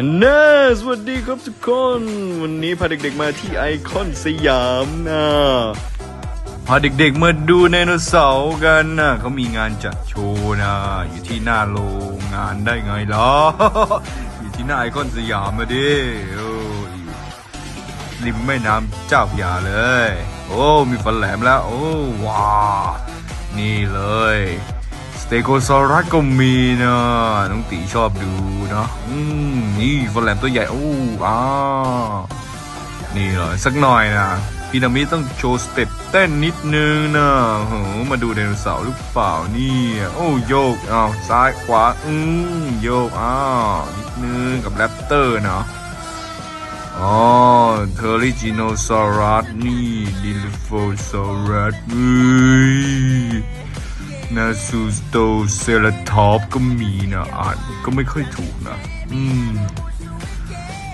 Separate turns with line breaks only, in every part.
ฮันน่าสวัสดีครับทุกคน วันนี้พาเด็กๆมาที่ไอคอนสยามนะพาเด็กๆมาดูไดโนเสาร์กันนะเขามีงานจัดโชว์นะ อยู่ที่หน้าโรงงานได้ไงล่ะอยู่ที่หน้าไอคอนสยามมาดิโอิมแม่น้ำเจ้าพยาเลย โอ้ มีฟันแหลมแล้ว โอ้ว้านี่เลย เตโกซอรัสก็มีนะน้องตีชอบดูนะอืมนี่ฟันแลมตัวใหญ่โอ้อ้านี่เลยสักหน่อยนะพีนามิต้องโชว์สเต็ปเต้นนิดนึงนะโหมาดูไดโนเสาร์หรือเปล่านี่ โอ้โยกอ้าวซ้ายขวา อืมโยกอ้าวนิดนึงกับแรปเตอร์เนาะอ๋อเทอริจิโนซอรัสนี่ดิลิโฟซอรัสเอ้ย นาซูสโตเซราทอปก็มีนะอ่านก็ไม่ค่อยถูกนะ อืม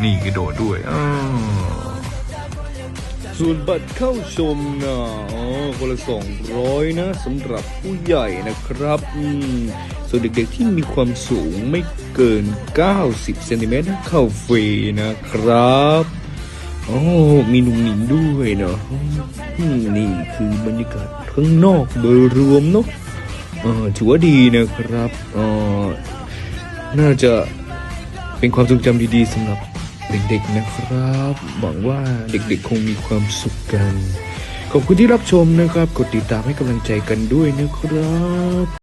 นี่กระโดดด้วยอส่วนบัตรเข้าชมนะอ๋อคนละสองร้อยนะสำหรับผู้ใหญ่นะครับ อืม ส่วนเด็กๆที่มีความสูงไม่เกิน 90เซนติเมตรเข้าฟรีนะครับโอ้มีหนุ่มหนิงด้วยเนาะอืมนี่คือบรรยากาศข้างนอกโดยรวมเนาะ เออถือว่าดีนะครับเออน่าจะเป็นความทรงจำดีๆสำหรับเด็กๆนะครับ หวังว่าเด็กๆคงมีความสุขกัน ขอบคุณที่รับชมนะครับ กดติดตามให้กำลังใจกันด้วยนะครับ